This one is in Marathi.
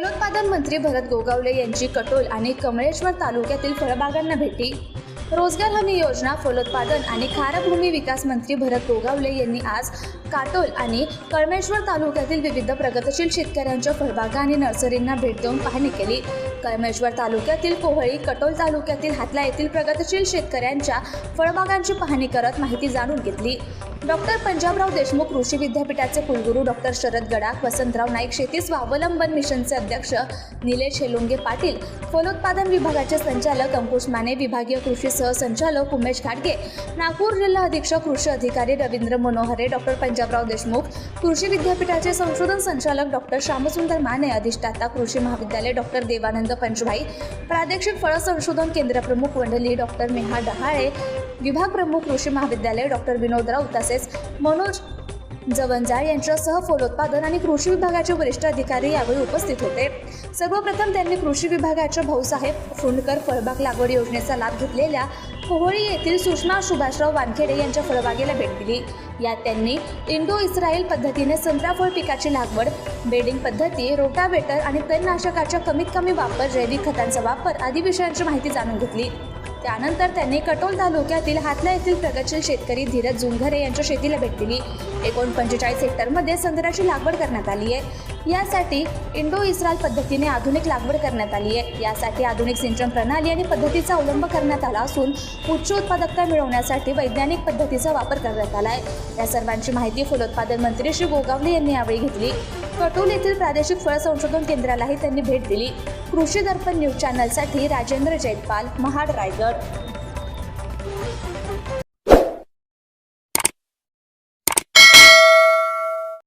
फलोत्पादन मंत्री भरत गोगावले यांची कटोल आणि कमळेश्वर तालुक्यातील फळबागांना भेटी. रोजगार हमी योजना फलोत्पादन आणि खारभूमी विकास मंत्री भरत गोगावले यांनी आज काटोल आणि कळमेश्वर तालुक्यातील विविध प्रगतशील शेतकऱ्यांच्या फळबागा आणि नर्सरींना भेट देऊन पाहणी केली. कळमेश्वर तालुक्यातील कोहळी कटोल तालुक्यातील हातला येथील प्रगतशील शेतकऱ्यांच्या फळबागांची पाहणी करत माहिती जाणून घेतली. डॉक्टर पंजाबराव देशमुख कृषी विद्यापीठाचे कुलगुरू डॉक्टर शरद गडाख वसंतराव नाईक शेती स्वावलंबन मिशनचे अध्यक्ष निलेश हेलुंगे पाटील फलोत्पादन विभागाचे संचालक अंकुश माने विभागीय कृषी सहसंचालक उमेश घाटगे नागपूर जिल्हा अधीक्षक कृषी अधिकारी रवींद्र मनोहरे डॉक्टर पंजाबराव देशमुख कृषी विद्यापीठाचे संशोधन संचालक डॉक्टर श्यामसुंदर माने अधिष्ठाता कृषी महाविद्यालय डॉक्टर देवानंद पंचभाई प्रादेशिक फळ संशोधन केंद्र प्रमुख वंडली डॉक्टर नेहा डहाळे विभाग प्रमुख कृषी महाविद्यालय डॉक्टर विनोद राऊत तसेच मनोज जवंजाळ यांच्यासह फलोत्पादन आणि कृषी विभागाचे वरिष्ठ अधिकारी यावेळी उपस्थित होते. सर्वप्रथम त्यांनी कृषी विभागाच्या भाऊसाहेब फुंडकर फळबाग लागवड योजनेचा लाभ घेतलेल्या कोहळी येथील सुषमा सुभाषराव वानखेडे यांच्या फळबागेला भेट दिली. यात त्यांनी इंडो इस्रायल पद्धतीने संत्रा फळ पिकाची लागवड बेडिंग पद्धती रोटावेटर आणि तणनाशकाच्या कमीत कमी वापर जैविक खतांचा वापर आदी विषयांची माहिती जाणून घेतली. त्यानंतर त्यांनी कटोल तालुक्यातील हातला येथील प्रगतशील शेतकरी धीरज जुंघरे यांच्या शेतीला भेट दिली. एकूण पंचेचाळीस हेक्टरमध्ये संत्र्याची लागवड करण्यात आली आहे. यासाठी इंडो इस्रायल पद्धतीने आधुनिक लागवड करण्यात आली आहे. यासाठी आधुनिक सिंचन प्रणाली आणि पद्धतीचा अवलंब करण्यात आला असून उच्च उत्पादकता मिळवण्यासाठी वैज्ञानिक पद्धतीचा वापर करण्यात आला आहे. या सर्वांची माहिती फलोत्पादन मंत्री श्री गोगावले यांनी यावेळी घेतली. कटोल येथील प्रादेशिक फळ संशोधन केंद्रालाही त्यांनी भेट दिली. कृषी दर्पण न्यूज चॅनलसाठी राजेंद्र जयपाल महाड रायगड.